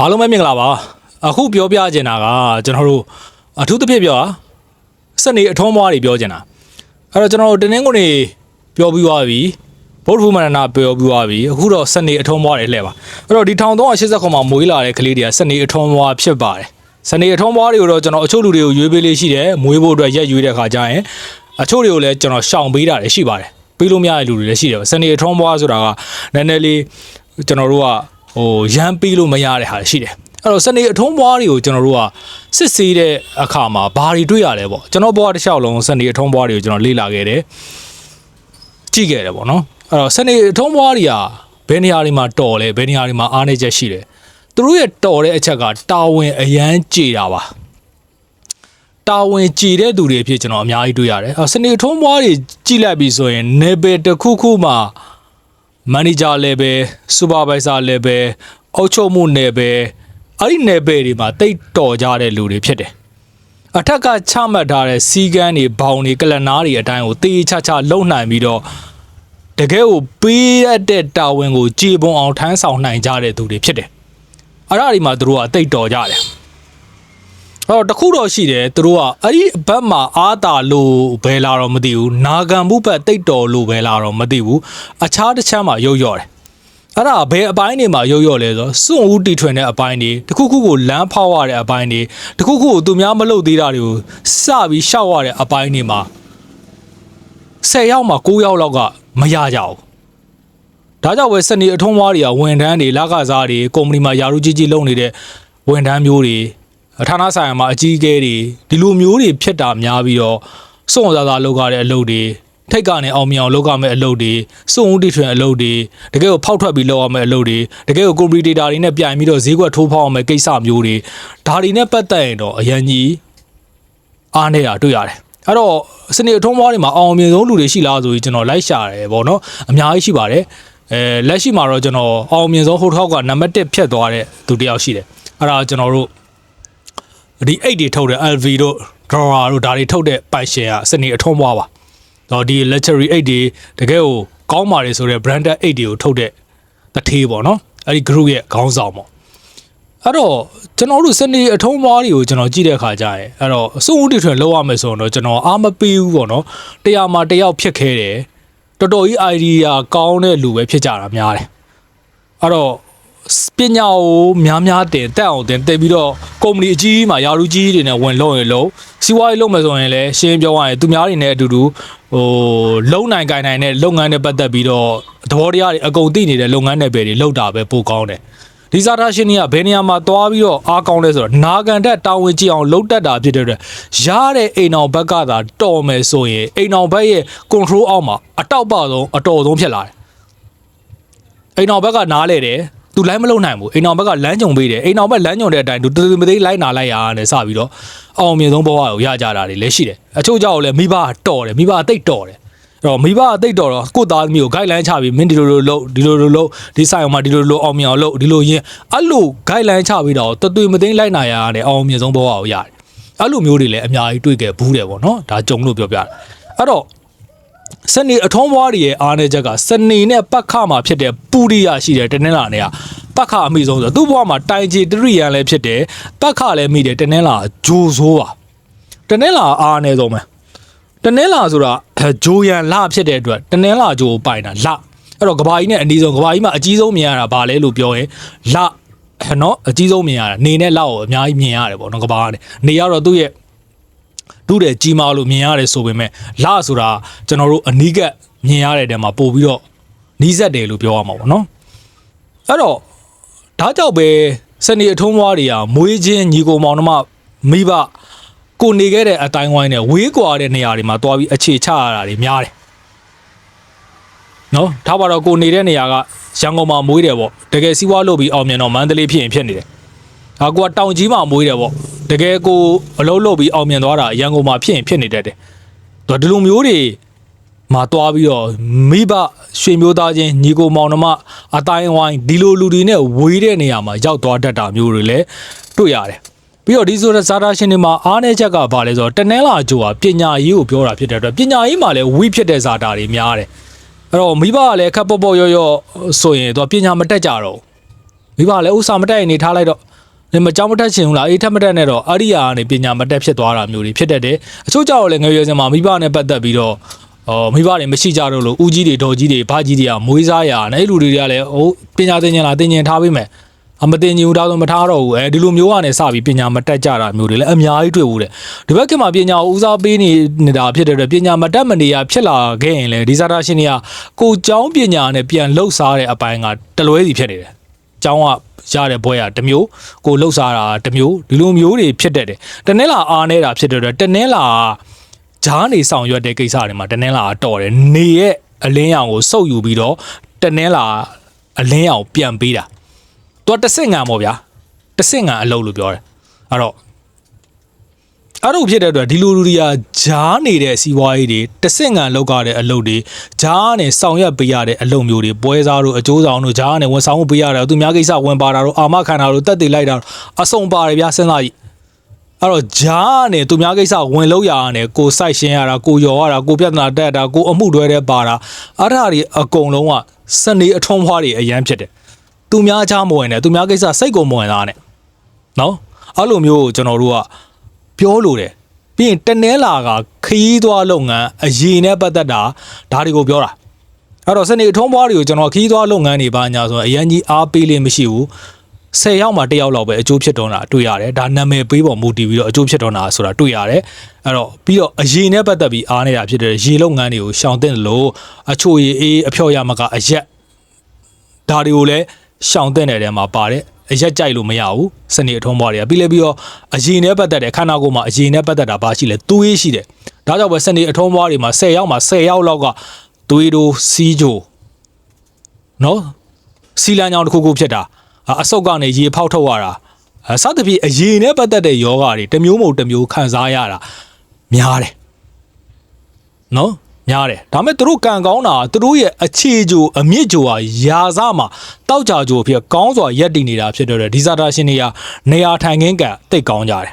အားလုံးပဲမင်္ဂလာပါအခုပြောပြချင်တာကကျွန်တော်တို့အထူးသဖြင့်ပြောတာစက်နေအထုံးမွားတွေပြောချင်တာအဲ့တော့ကျွန်တော်တို့တင်းင်းကုန်နေပြောပြီးသွားပြီဗုဒ္ဓဘုမန္တနာပြောပြီးသွားပြီအခုတော့စက်နေအထုံးမွားတွေလှည့်ပါအဲ့တော့ဒီ1380ခုမှာမွေးလာတဲ့ကလေးတွေကစက်နေအထုံးမွားဖြစ်ပါတယ်စနေအထုံးမွားတွေကိုတော့ကျွန်တော်အချို့လူတွေကိုရွေးပေးလေးရှိတယ်မွေးဖို့အတွက်ရက်ရွေးတဲ့ခါကျရင်အချို့တွေကိုလည်းကျွန်တော်ရှောင်ပေးတာလည်းရှိပါတယ်ပေးလို့မရတဲ့လူတွေလည်းရှိတယ်စနေအထုံးမွားဆိုတာကနည်းနည်းလေးကျွန်တော်တို့က ဟိုရမ်းပေးလို့မရတဲ့ဟာရှိတယ်အဲ့တော့စနေအထုံးမွားတွေကိုကျွန်တော်တို့ကစစ်ဆေးတဲ့အခါမှာဘာတွေတွေ့ရလဲပေါ့ကျွန်တော်ဘဝတစ်လျှောက်လုံးစနေအထုံးမွားတွေကိုကျွန်တော်လေ့လာခဲ့တယ်ကြည့်ခဲ့တယ်ပေါ့နော်အဲ့တော့စနေအထုံးမွားတွေကဘယ်နေရာတွေမှာတော်လဲဘယ်နေရာတွေမှာအားနေချက်ရှိတယ်သူတို့ရဲ့တော်တဲ့အချက်ကတာဝန်အရန်ကြေတာပါတာဝန်ကြည်တဲ့သူတွေအဖြစ်ကျွန်တော်အများကြီးတွေ့ရတယ်။အဲစနေထုံးမွားတွေကြည့်လိုက်ပြီဆိုရင် level တစ်ခုခုမှာ manager level supervisor level အုပ်ချုပ်မှု level အဲ့ဒီ level တွေမှာတိတ်တော်ကြတဲ့လူတွေဖြစ်တယ်။အထက်ကချမှတ်ထားတဲ့စီကန်းတွေဘောင်တွေကလနာတွေအတိုင်းကိုတေးချချလုံနိုင်ပြီးတော့တကယ်ကိုပေးရတဲ့တာဝန်ကိုကြည်ပုံအောင်ထမ်းဆောင်နိုင်ကြတဲ့သူတွေဖြစ်တယ်။အဲ့ဒါဒီမှာသူတို့ကအတိတ်တော်ကြတယ်။အဲ့ တော့တခုတော့ရှိတယ်သူတို့ကအဲ့ဒီဘက်မှာအာတာလို့ဘယ်လာတော့မသိဘူးနာဂံမှုဘက်တိတ်တော်လို့ဘယ်လာတော့မသိဘူးအခြားတစ်ချမ်းမှာရုပ်ရော့တယ်အဲ့ဒါဘယ်အပိုင်းတွေမှာရုပ်ရော့လဲဆိုစွန့်ဦးတီထွင်တဲ့အပိုင်းတွေတခုခုကိုလမ်းဖောက်ရတဲ့အပိုင်းတွေတခုခုကိုသူများမလုပ်သေးတာတွေကိုစပြီးရှောက်ရတဲ့အပိုင်းတွေမှာ10ယောက်မှာ9ယောက်လောက်ကမရကြဘူးဒါကြောင့်ပဲစနေအထုံးဝါးတွေကဝန်ထမ်းတွေလကစားတွေကုမ္ပဏီမှာယာရုကြီးကြီးလုပ်နေတဲ့ဝန်ထမ်းမျိုးတွေ ဌာနဆိုင်ရာမှာအကြီးအကဲတွေဒီလိုမျိုးတွေဖြစ်တာများပြီးတော့စွန့်စားစားလုပ်ရတဲ့အလုပ်တွေထိတ်ကနေအောင်မြင်အောင်လုပ်ရမယ့်အလုပ်တွေစွန့်ဦးတီထွင်အလုပ်တွေတကယ်ကိုဖောက်ထွက်ပြီးလုပ်ရမယ့်အလုပ်တွေတကယ်ကိုကွန်ပျူတာတွေနဲ့ပြိုင်ပြီးတော့ဈေးကွက်ထိုးဖောက်ရမယ့်ကိစ္စမျိုးတွေဒါတွေနဲ့ပတ်သက်ရင်တော့အရင်ကြီးအားနေတာတွေ့ရတယ်အဲ့တော့စနေအထုံးမွားတွေမှာအောင်မြင်ဆုံးလူတွေရှိလားဆိုပြီးကျွန်တော်လိုက်ရှာတယ်ဗောနော်အများကြီးရှိပါတယ်အဲလက်ရှိမှာတော့ကျွန်တော်အောင်မြင်ဆုံးဟိုထောက်ကနံပါတ်1ဖြတ်သွားတဲ့သူတစ်ယောက်ရှိတယ်အဲ့ဒါကျွန်တော်တို့ ဒီ8တွေထုတ်တဲ့ LV တို့ drawer တို့ဒါတွေထုတ်တဲ့ပိုင်ရှင်ကစနေအထုံးမွားပါတော့ဒီ luxury 8တွေတကယ်ကိုကောင်းပါတယ်ဆိုတော့ branded 8တွေကိုထုတ်တဲ့တထေးပေါ့နော်အဲ့ဒီ group ရဲ့ခေါင်းဆောင်ပေါ့အဲ့တော့ကျွန်တော်တို့စနေအထုံးမွားတွေကိုကျွန်တော်ကြည့်တဲ့အခါကျရင်အဲ့တော့အစုံဦးတီထွင်လောက်ရမယ်ဆိုတော့ကျွန်တော်အားမပေးဘူးပေါ့နော်တရားမှာတယောက်ဖြစ်ခဲတယ်တော်တော်ကြီး idea ကောင်းတဲ့လူပဲဖြစ်ကြတာများတယ်အဲ့တော့ ပညာကိုများများတင်တက်အောင်တင်တက်ပြီးတော့ကုမ္ပဏီအကြီးမှာယာရုကြီးတွေနဲ့ဝင်လုံးရင်လုံးစီးပွားရေးလုပ်မယ်ဆိုရင်လည်းရှင်းပြောရရင်သူများတွေနဲ့အတူတူဟိုလုံနိုင်ကိုင်နိုင်တဲ့လုပ်ငန်းတွေပတ်သက်ပြီးတော့သဘောတရားတွေအကုန်သိနေတဲ့လုပ်ငန်းတွေပဲတွေလောက်တာပဲပိုကောင်းတယ်ဒီစာသားရှင်တွေကဘယ်နေရာမှာသွားပြီးတော့အားကောင်းလဲဆိုတော့နာကန်တက်တာဝန်ကြည့်အောင်လုပ်တတ်တာဖြစ်တဲ့အတွက်ရတဲ့အိမ်အောင်ဘက်ကသာတော်မယ်ဆိုရင်အိမ်အောင်ဘက်ရဲ့ control အောက်မှာအတောက်ပဆုံးအတော်ဆုံးဖြစ်လာတယ်အိမ်အောင်ဘက်ကနားလဲတယ် သူလိုင်းမလုံနိုင်ဘူးအိမ်အောင်ဘက်ကလမ်းကြုံပေးတယ်အိမ်အောင်ဘက်လမ်းကြုံတဲ့အတိုင်းသူတူမသေးလိုက်နာလိုက်ရတာနဲ့စပြီးတော့အောင်မြင်ဆုံးဘဝကိုရကြတာတွေလည်းရှိတယ်အချို့ကြောက်လည်းမိဘကတော်တယ်မိဘကတိတ်တော်တယ်အဲ့တော့မိဘအသိတော်တော့ကိုသားသမီးကို guideline ချပြီးမင်းဒီလိုလိုလုပ်ဒီလိုလိုလုပ်ဒီဆိုင်အောင်မှာဒီလိုလိုအောင်မြင်အောင်လုပ်ဒီလိုရင်အဲ့လို guideline ချပြီးတော့တသွေမသိမ်းလိုက်နိုင်ရတဲ့အောင်မြင်ဆုံးဘဝကိုရတယ်အဲ့လိုမျိုးတွေလည်းအများကြီးတွေ့ခဲ့ဘူးတယ်ပေါ့နော်ဒါကြုံလို့ပြောပြတယ်အဲ့တော့ စနေအထုံးဘွားတွေရဲ့အားနေချက်ကစနေနဲ့ပတ်ခမှာဖြစ်တဲ့ပူရိယရှိတဲ့တနင်္လာနေ့ကပတ်ခအမိဆုံးဆိုသူ့ဘွားမှာတိုင်ချီတရိယန်လည်းဖြစ်တယ်ပတ်ခလည်းမိတယ်တနင်္လာဂျိုဆိုးပါတနင်္လာအားနေဆုံးပဲတနင်္လာဆိုတာဂျိုရန်လဖြစ်တဲ့အတွက်တနင်္လာဂျိုကိုပိုင်တာလအဲ့တော့ကဘာကြီးနဲ့အနီးဆုံးကဘာကြီးမှာအကြီးဆုံးမြင်ရတာဗာလဲလို့ပြောရင်လနော်အကြီးဆုံးမြင်ရတာနေနဲ့လောက်ကိုအများကြီးမြင်ရတယ်ပေါ့နော်ကဘာကနေနေရတော့သူ့ရဲ့ ဒုတဲ့ကြီးမားလို့မြင်ရတယ်ဆိုပေမဲ့လဆိုတာကျွန်တော်တို့အနီးကပ်မြင်ရတဲ့တဲမှာပို့ပြီးတော့နီးစက်တယ်လို့ပြောရမှာပေါ့နော်အဲ့တော့ဒါကြောင့်ပဲစနေအထုံးဘွားတွေကမွေးချင်းညီကိုမောင်နှမမိဘကိုနေခဲ့တဲ့အတိုင်းဝိုင်းနဲ့ဝေးကွာတဲ့နေရာတွေမှာတွားပြီးအခြေချရတာတွေများတယ်နော်ဒါပါတော့ကိုနေတဲ့နေရာကရန်ကုန်မှာမွေးတယ်ပေါ့တကယ်စီးပွားလုပ်ပြီးအောင်မြင်တော့မန္တလေးဖြစ်ရင်ဖြစ်နေတယ်ဟာကိုကတောင်ကြီးမှာမွေးတယ်ပေါ့ တကယ်ကိုအလုံးလုပ်ပြီးအောင်မြင်သွားတာရန်ကုန်မှာဖြစ်ရင်ဖြစ်နေတတ်တယ်တော့ဒီလိုမျိုးတွေမှာတွားပြီးတော့မိဘရွှေမျိုးသားချင်းညီကိုမောင်နှမအတိုင်းဝိုင်းဒီလိုလူတွေနဲ့ဝေးတဲ့နေရာမှာရောက်သွားတတ်တာမျိုးတွေလည်းတွေ့ရတယ်ပြီးတော့ဒီဆိုတဲ့ဇာတာရှင်တွေမှာအားနည်းချက်ကဘာလဲဆိုတော့တနင်္လာဂျိုဟာပညာရေးကိုပြောတာဖြစ်တဲ့အတွက်ပညာရေးမှာလည်းဝိဖြစ်တဲ့ဇာတာတွေများတယ်အဲ့တော့မိဘကလည်းခက်ပေါ့ပေါ့ရော့ရော့ဆိုရင်သူကပညာမတက်ကြတော့ဘူးမိဘလည်းဥစားမတက်ရင်နေထားလိုက်တော့ နင်မကြောက်မတက်ချင်ဘူးလားအေးထက်မတက်နဲ့တော့အရိယာကနေပညာမတက်ဖြစ်သွားတာမျိုးတွေဖြစ်တတ်တယ်အချို့ကြောက်လည်းငယ်ရွယ်စဉ်မှာမိဘနဲ့ပတ်သက်ပြီးတော့အော်မိဘတွေမရှိကြတော့လို့ဦးကြီးတွေဒေါ်ကြီးတွေဘကြီးတွေကမွေးစားရနဲ့အဲ့လူတွေကလည်းဟိုပညာသင်ချင်လားသင်ချင်ထားပေးမယ်အမတင်ညူတော့မထားတော့ဘူးအဲဒီလိုမျိုးကနေစပြီးပညာမတက်ကြတာမျိုးတွေလည်းအများကြီးတွေ့ဘူးတဲ့ဒီဘက်ကမှာပညာကိုဦးစားပေးနေနေတာဖြစ်တဲ့အတွက်ပညာမတက်မနေရဖြစ်လာခဲ့ရင်လေဒီဇာတာရှင်တွေကကိုကျောင်းပညာနဲ့ပြန်လှုပ်ရှားတဲ့အပိုင်းကတလွဲစီဖြစ်နေတယ် ကျောင်းကရတဲ့ဘွဲကတစ်မျိုးကိုလှုပ်ရှားတာတစ်မျိုးဒီလိုမျိုးတွေဖြစ်တတ်တယ်တနင်္လာအားနေတာဖြစ်တဲ့အတွက်တနင်္လာဂျားနေဆောင်ရွက်တဲ့ကိစ္စတွေမှာတနင်္လာတော့တယ်နေရဲ့အလင်းရောင်ကိုစုပ်ယူပြီးတော့တနင်္လာအလင်းရောင်ပြန်ပေးတာသူကတဆင့်ငံပေါ့ဗျာတဆင့်ငံအလုပ်လို့ပြောတယ်အဲ့တော့ အဲ့လိုဖြစ်တဲ့အတွက်ဒီလူလူတွေကဂျားနေတဲ့စီးပွားရေးတွေတစ်ဆင့်ငံလောက်ရတဲ့အလုပ်တွေဂျားနဲ့ဆောင်ရွက်ပေးရတဲ့အလုပ်မျိုးတွေပွဲစားတို့အကျိုးဆောင်တို့ဂျားနဲ့ဝန်ဆောင်မှုပေးရတာသူများကိစ္စဝင်ပါတာတို့အာမခံတာတို့တက်တည်လိုက်တာတို့အစုံပါတယ်ဗျာစဉ်းစားကြည့်အဲ့တော့ဂျားနဲ့သူများကိစ္စဝင်လို့ရတာနဲ့ကိုစိုက်ရှင်းရတာကိုယော်ရတာကိုပြဿနာတက်တာကိုအမှုတွဲတဲ့ပါတာအဲ့ဒါတွေအကုန်လုံးကစနေအထုံးဖွားတွေအရန်ဖြစ်တယ်သူများချားမဝင်နဲ့သူများကိစ္စစိတ်ကိုမဝင်သားနဲ့နော်အဲ့လိုမျိုးကိုကျွန်တော်တို့က ပြောလို့တယ်ပြီးရင်တနဲလာကခရီးသွားလုပ်ငန်းအရင်နဲ့ပတ်သက်တာဒါတွေကိုပြောတာအဲ့တော့စနေအထုံးပွားတွေကိုကျွန်တော်ခရီးသွားလုပ်ငန်းတွေပါညာဆိုရင်အရင်ကြီးအားပေးလို့မရှိဘူး10ရောက်မှ1ယောက်လောက်ပဲအကျိုးဖြစ်တော့တာတွေ့ရတယ်ဒါနာမည်ပေးပေါ်မူတည်ပြီးတော့အကျိုးဖြစ်တော့တာဆိုတာတွေ့ရတယ်အဲ့တော့ပြီးတော့အရင်နဲ့ပတ်သက်ပြီးအားနေတာဖြစ်တဲ့ရေလုပ်ငန်းတွေကိုရှောင်တဲ့လို့အချို့ရေအေးအဖျော်ရမကအရက်ဒါတွေကိုလည်းရှောင်တဲ့နယ်ထဲမှာပါတယ် အရက်ကြိုက်လို့မရဘူးစနေအထုံးပွားတွေကပြီးလဲပြီးတော့အရင်နဲ့ပတ်သက်တဲ့ခန္ဓာကိုယ်မှာအရင်နဲ့ပတ်သက်တာဘာရှိလဲသွေးရှိတယ်ဒါကြောင့်ပဲစနေအထုံးပွားတွေမှာ10ရောက်မှာ10ရောက်လောက်ကသွေးတို့စီးကြိုနော်စီလန်ကြောင်တစ်ခုခုဖြစ်တာအဆုတ်ကနေရေဖောက်ထုတ်ရတာအစသဖြင့်အရင်နဲ့ပတ်သက်တဲ့ယောဂါတွေတစ်မျိုးမဟုတ်တစ်မျိုးခံစားရတာများတယ်နော် များတယ်ဒါပေမဲ့သူတို့ကံကောင်းတာသူတို့ရဲ့အခြေကြိုအမြင့်ကြိုဟာယာစမှာတောက်ကြကြိုဖြစ်ကောင်းစွာရက်တည်နေတာဖြစ်တဲ့ဒီဇာတာရှင်တွေကနေရာထိုင်ခင်းကံတိတ်ကောင်းကြတယ်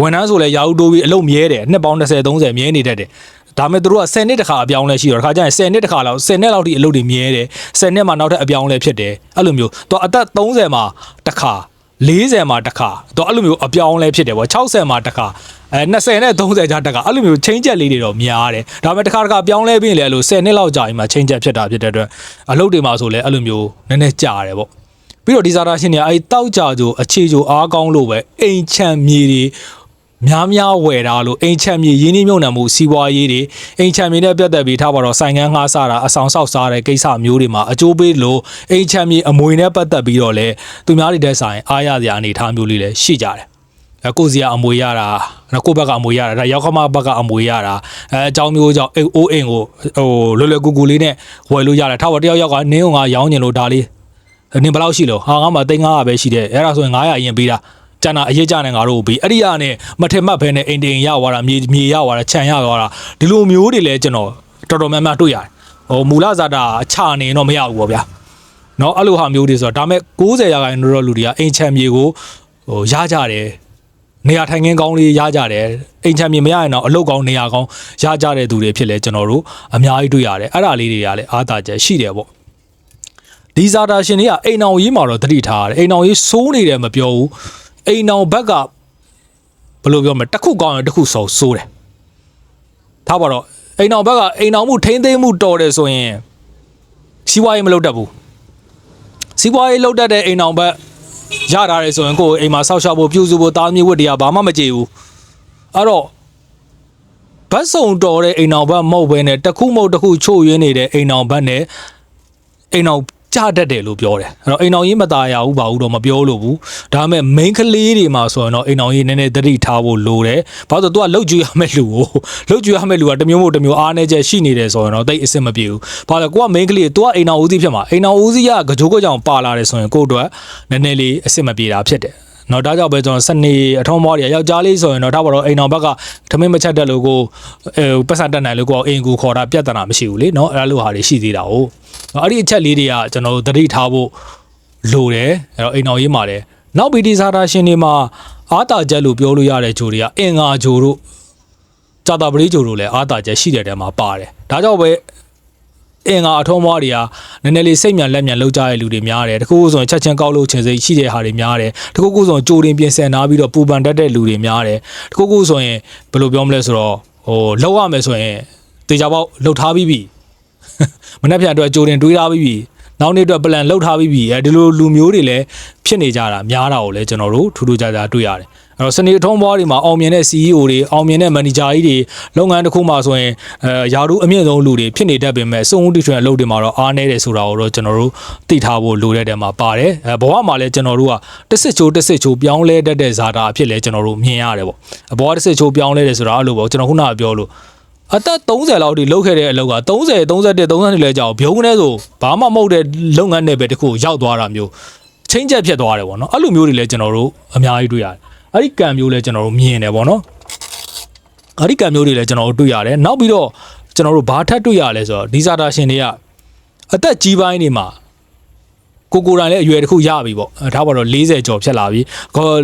ဝန်ထမ်းဆိုလဲရာဟုတိုးပြီးအလုပ်မြဲတယ်နှစ်ပေါင်း20 30မြဲနေတတ်တယ်ဒါပေမဲ့သူတို့က10နှစ်တခါအပြောင်းလဲရှိတော့တခါကျရင်10နှစ်တခါလောက်10နှစ်လောက်ထိအလုပ်တွေမြဲတယ်10နှစ်မှနောက်ထပ်အပြောင်းလဲဖြစ်တယ်အဲ့လိုမျိုးသူအသက်30မှာတခါ40မှာတခါတော့အဲ့လိုမျိုးအပြောင်းလဲဖြစ်တယ်ပေါ့60မှာတခါ အဲ20နဲ့30ကြားတခါအဲ့လိုမျိုးချင်းချက်လေးတွေတော့များတယ်ဒါပေမဲ့တခါတခါပြောင်းလဲပြီးရင်လည်းအဲ့လို10နှစ်လောက်ကြာရင်မှချင်းချက်ဖြစ်တာဖြစ်တဲ့အတွက်အလုပ်တွေမှာဆိုလဲအဲ့လိုမျိုးနည်းနည်းကြာတယ်ပေါ့ပြီးတော့ဒီဇာတာရှင်တွေကအဲတောက်ကြကြိုအခြေကြိုအားကောင်းလို့ပဲအိမ်ချမ်းမြေတွေများများဝယ်တာလို့အိမ်ချမ်းမြေရင်းနှီးမြုပ်နှံမှုစီးပွားရေးတွေအိမ်ချမ်းမြေနဲ့ပြတ်သက်ပြီးထားပါတော့ဆိုင်ငန်းငှားစားတာအဆောင်ဆောက်စားတဲ့ကိစ္စမျိုးတွေမှာအကျိုးပေးလို့အိမ်ချမ်းမြေအမွေနဲ့ပတ်သက်ပြီးတော့လဲသူများတွေတဲ့ဆိုင်အားရစရာအနေအထားမျိုးလေးလည်းရှိကြတယ်အဲ ။ကိုစီကအမွေရတာနော်ကိုဘက်ကအမွေရတာဒါရောက်ခမဘက်ကအမွေရတာအဲအကြောင်းမျိုးကြောင့်အိုးအိမ်ကိုဟိုလွယ်လွယ်ကူကူလေးနဲ့ဝယ်လို့ရတယ်။ထားပါတယောက်ယောက်ကနင်းုံကရောင်းညင်လို့ဒါလေးနင်းဘယ်လောက်ရှိလို့ဟာငါမှသိန်း900ပဲရှိတယ်။အဲ့ဒါဆိုရင်900အရင်ပေးတာကျန်တာအရေးကြတဲ့ငါတို့ဘေးအဲ့ဒီရနဲ့မထင်မှတ်ဘဲနဲ့အိမ်တိမ်ရွာတာမြေမြေရွာတာခြံရွာတာဒီလိုမျိုးတွေလည်းကျွန်တော်တော်တော်များများတွေ့ရတယ်။ဟိုမူလဇာတာအချနေတော့မရဘူးပေါ့ဗျာ။နော်အဲ့လိုဟာမျိုးတွေဆိုတော့ဒါမဲ့90ရာခိုင်နှုန်းတော့လူတွေကအိမ်ချမ်းမြေကိုဟိုရကြတယ် နေရာထိုင်ခင်းကောင်းလေးရကြတယ်အိမ်ချမ်းမြေမရရင်တော့အလုတ်ကောင်းနေရာကောင်းရကြတဲ့သူတွေဖြစ်လဲကျွန်တော်တို့အများကြီးတွေ့ရတယ်အဲ့ဒါလေးတွေကလည်းအားသာချက်ရှိတယ်ပေါ့ဒီဇာတာရှင်တွေကအိမ်အောင်ရေးမှာတော့တတိထားရတယ်အိမ်အောင်ရေးစိုးနေတယ်မပြောဘူးအိမ်အောင်ဘက်ကဘယ်လိုပြောမလဲတစ်ခုကောင်းရင်တစ်ခုဆိုစိုးတယ်ထားပါတော့အိမ်အောင်ဘက်ကအိမ်အောင်မှုထိမ့်သိမ်းမှုတော်တယ်ဆိုရင်စီးပွားရေးမလုပ်တတ်ဘူးစီးပွားရေးလုပ်တတ်တဲ့အိမ်အောင်ဘက် ရတာတယ်ဆိုရင်ကိုယ်အိမ်မှာဆောက်ရှောက်ဖို့ပြုစုဖို့တားမြစ်ဝတ်တရားဘာမှမကြည့်ဘူးအဲ့တော့ဘတ်စုံတော်တဲ့အိမ်အောင်ဘက်မဟုတ်ဘဲနဲ့တစ်ခုမဟုတ်တစ်ခုချို့ရင်းနေတဲ့အိမ်အောင်ဘက်နဲ့အိမ်အောင် ကြတတ်တယ်လို့ပြောတယ်အဲ့တော့အိမ်အောင်ရေးမသားရဘူးဘာဘူးတော့မပြောလို့ဘူးဒါပေမဲ့ main ကလေးတွေမှာဆိုရင်တော့အိမ်အောင်ရေးနည်းနည်းသတိထားဖို့လိုတယ်ဘာလို့ဆိုတော့ तू ကလှုပ်ကြည့်ရမယ့်လူကိုလှုပ်ကြည့်ရမယ့်လူကတမျိုးမို့တမျိုးအားနေချက်ရှိနေတယ်ဆိုရင်တော့တိတ်အဆင်မပြေဘူးဘာလို့ကိုက main ကလေး तू ကအိမ်အောင်ဦးစီးဖြစ်မှာအိမ်အောင်ဦးစီးကကြိုးကြောင်ပါလာတယ်ဆိုရင်ကို့အတွက်နည်းနည်းလေးအဆင်မပြေတာဖြစ်တယ် နော်ဒါကြောင့်ပဲကျွန်တော်စနေအထုံးမောတွေယောက်ျားလေးဆိုရင်တော့ဒါပါတော့အိမ်အောင်ဘက်ကထမင်းမချက်တက်လို့ကိုအဲပတ်စံတက်နိုင်လို့ကိုအိမ်ကူခေါ်တာပြဿနာမရှိဘူးလေနော်အဲ့လိုဟာတွေရှိသေးတာဟုတ်အဲ့ဒီအချက်လေးတွေကကျွန်တော်တို့သတိထားဖို့လိုတယ်အဲ့တော့အိမ်အောင်ရေးမှာတယ်နောက်ဗီဒီဇာတာရှင်တွေမှာအာတာချက်လို့ပြောလို့ရတဲ့ဂျိုတွေကအင်္ဂါဂျိုတို့ကြာတာပရိဂျိုတို့လည်းအာတာချက်ရှိတဲ့တဲမှာပါတယ်ဒါကြောင့်ပဲ အင်္ဂါအထုံးမွားတွေကနည်းနည်းလေးစိတ်မြန်လက်မြန်လောက်ကြတဲ့လူတွေများတယ်တခုခုဆိုရင်ချက်ချင်းကောက်လို့ချင်စိတ်ရှိတဲ့ဟာတွေများတယ်တခုခုဆိုရင်ကြိုတင်ပြင်ဆင်နာပြီးတော့ပူပန်တတ်တဲ့လူတွေများတယ်တခုခုဆိုရင်ဘယ်လိုပြောမလဲဆိုတော့ဟိုလောက်ရမယ်ဆိုရင်တေချာပေါက်လှုပ်ထားပြီးပြီမနေ့ပြန်အတွက်ကြိုတင်တွေးထားပြီးပြီနောက်နေ့အတွက် plan လှုပ်ထားပြီးပြီအဲဒီလိုလူမျိုးတွေလည်းဖြစ်နေကြတာများတာကိုလည်းကျွန်တော်တို့ထူးထူးခြားခြားတွေ့ရတယ် အဲ့တော့စနေအထုံးဘွားတွေမှာအောင်မြင်တဲ့ CEO တွေအောင်မြင်တဲ့ manager ကြီးတွေလုပ်ငန်းတစ်ခုမှဆိုရင်အဲယာတို့အမြင့်ဆုံးလူတွေဖြစ်နေတတ်ပေမဲ့စုံဦးတီထွင်အလုပ်တွေမှာတော့အားနည်းတယ်ဆိုတာကိုတော့ကျွန်တော်တို့သိထားဖို့လိုတဲ့တဲမှာပါတယ်အဲဘဝမှာလည်းကျွန်တော်တို့ကတစ်စစ်ချိုးတစ်စစ်ချိုးပြောင်းလဲတတ်တဲ့ဇာတာအဖြစ်လဲကျွန်တော်တို့မြင်ရတယ်ပေါ့အဘဝတစ်စစ်ချိုးပြောင်းလဲတယ်ဆိုတာအဲ့လိုပေါ့ကျွန်တော်ခုနကပြောလို့အသက်30လောက်ထိလုပ်ခဲ့တဲ့အလုပ်က30 31 32လဲကြောင်ဘုံကနေဆိုဘာမှမဟုတ်တဲ့လုပ်ငန်းနယ်ပယ်တစ်ခုကိုရောက်သွားတာမျိုးချင်းချက်ဖြစ်သွားတယ်ပေါ့နော်အဲ့လိုမျိုးတွေလည်းကျွန်တော်တို့အများကြီးတွေ့ရတယ် အဲ့ဒီကံမျိုးလည်းကျွန်တော်တို့မြင်တယ်ပေါ့နော်အဲ့ဒီကံမျိုးတွေလည်းကျွန်တော်တို့တွေ့ရတယ်နောက်ပြီးတော့ကျွန်တော်တို့ဘာထပ်တွေ့ရလဲဆိုတော့ဒီဇာတာရှင်တွေကအသက်ကြီးပိုင်းတွေမှာကိုကိုယ်တိုင်လည်းအရွယ်တစ်ခုရပြီပေါ့အဲဒါပါတော့40ကျော်ဖြစ်လာပြီခေါ်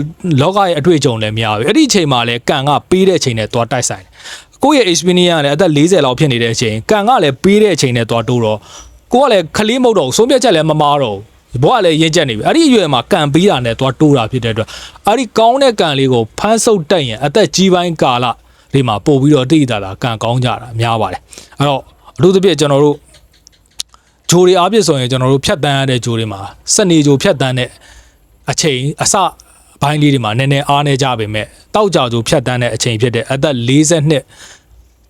လောကရဲ့အတွေ့အကြုံလည်းများပြီအဲ့ဒီအချိန်မှာလည်းကံကပေးတဲ့အချိန်နဲ့သွားတိုက်ဆိုင်တယ်ကိုယ့်ရဲ့ experience ကလည်းအသက်40လောက်ဖြစ်နေတဲ့အချိန်ကံကလည်းပေးတဲ့အချိန်နဲ့သွားတိုးတော့ကိုကလည်းခလေးမဟုတ်တော့ဘူးဆုံးဖြတ်ချက်လည်းမမားတော့ဘူး ဘောကလည်းရင့်ကျက်နေပြီအဲ့ဒီအရွယ်မှာကံပေးတာနဲ့သွားတိုးတာဖြစ်တဲ့အတွက်အဲ့ဒီကောင်းတဲ့ကံလေးကိုဖမ်းဆုပ်တက်ရင်အသက်ကြီးပိုင်းကာလလေးမှာပို့ပြီးတော့တိတိတသာကံကောင်းကြတာများပါတယ်အဲ့တော့အထူးသဖြင့်ကျွန်တော်တို့ ဂျိုတွေအားဖြင့်ဆိုရင်ကျွန်တော်တို့ဖြတ်တန်းရတဲ့ဂျိုတွေမှာစနေဂျိုဖြတ်တန်းတဲ့အချိန်အစဘိုင်းလေးတွေမှာနည်းနည်းအားနေကြပေမဲ့တောက်ကြဂျိုဖြတ်တန်းတဲ့အချိန်ဖြစ်တဲ့အသက်42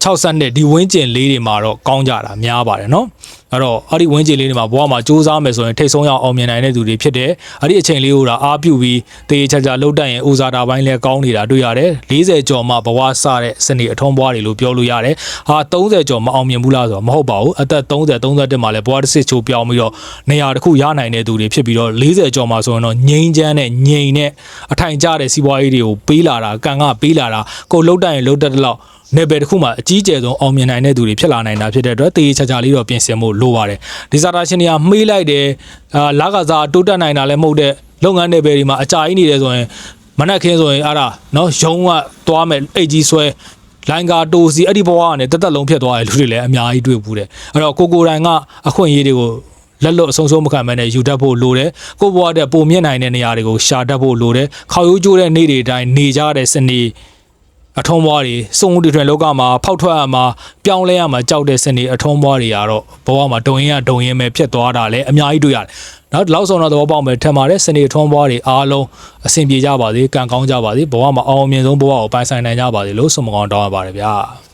60နှစ်ဒီဝင်းကျင်လေးတွေမှာတော့ကောင်းကြတာများပါတယ်เนาะ အဲ့တော့အဲ့ဒီဝင်းကျင်လေးတွေမှာဘဝမှာစူးစမ်းမယ်ဆိုရင်ထိတ်ဆုံးရောက်အောင်မြင်နိုင်တဲ့သူတွေဖြစ်တယ်အဲ့ဒီအချိန်လေးကိုဒါအားပြုပြီးတေးချာချာလှုပ်တက်ရင်ဦးစားတာပိုင်းလဲကောင်းနေတာတွေ့ရတယ်40ကျော်မှဘဝစတဲ့စနေအထုံးဘွားတွေလို့ပြောလို့ရတယ်ဟာ30ကျော်မအောင်မြင်ဘူးလားဆိုတော့မဟုတ်ပါဘူးအသက်30 31မှာလဲဘဝတစ်စစ်ချိုးပြောင်းပြီးတော့နေရာတစ်ခုရနိုင်တဲ့သူတွေဖြစ်ပြီးတော့40ကျော်မှဆိုရင်တော့ငိမ့်ချမ်းနဲ့ငိမ့်နဲ့အထိုင်ကျတဲ့စီးပွားရေးတွေကိုပေးလာတာကံကပေးလာတာကိုယ်လှုပ်တက်ရင်လှုပ်တက်တဲ့လောက်နေပယ်တစ်ခုမှအကြီးကျယ်ဆုံးအောင်မြင်နိုင်တဲ့သူတွေဖြစ်လာနိုင်တာဖြစ်တဲ့အတွက်တေးချာချာလေးတော့ပြင်ဆင်ဖို့လိုပါတယ်ဒီဇာတာရှင်တွေကမှေးလိုက်တယ်အာလာကစားတိုးတက်နိုင်တာလည်းမဟုတ်တဲ့လုပ်ငန်းနယ်ပယ်တွေမှာအကြာကြီးနေတယ်ဆိုရင်မနက်ခင်းဆိုရင်အားဒါနော်ရုံးကသွားမယ်အိတ်ကြီးဆွဲလိုင်းကာတိုးစီအဲ့ဒီဘဝကနေတက်တက်လုံးဖြစ်သွားတဲ့လူတွေလည်းအများကြီးတွေ့ဘူးတယ်အဲ့တော့ကိုကိုတိုင်ကအခွင့်အရေးတွေကိုလက်လွတ်အဆုံးဆုံးမခံမဲနဲ့ယူတတ်ဖို့လိုတယ်ကိုဘဝတဲ့ပုံမြင့်နိုင်တဲ့နေရာတွေကိုရှာတတ်ဖို့လိုတယ်ခေါရိုးကျိုးတဲ့နေ့တွေတိုင်းနေကြတဲ့စနေ အထုံးဘွားတွေစုံဦးတီထွင်လောကမှာဖောက်ထွက်ရမှာပြောင်းလဲရမှာကြောက်တဲ့စနေအထုံးဘွားတွေကတော့ဘဝမှာဒုံရင်ကဒုံရင်ပဲဖြစ်သွားတာလည်းအများကြီးတွေ့ရတယ်။နောက်လောက်ဆောင်တော့သဘောပေါက်မယ်ထင်ပါတယ်စနေအထုံးဘွားတွေအားလုံးအဆင်ပြေကြပါစေကံကောင်းကြပါစေဘဝမှာအောင်မြင်ဆုံးဘဝကိုပိုင်ဆိုင်နိုင်ကြပါစေလို့ဆုမကောင်းတောင်းရပါတယ်ဗျာ။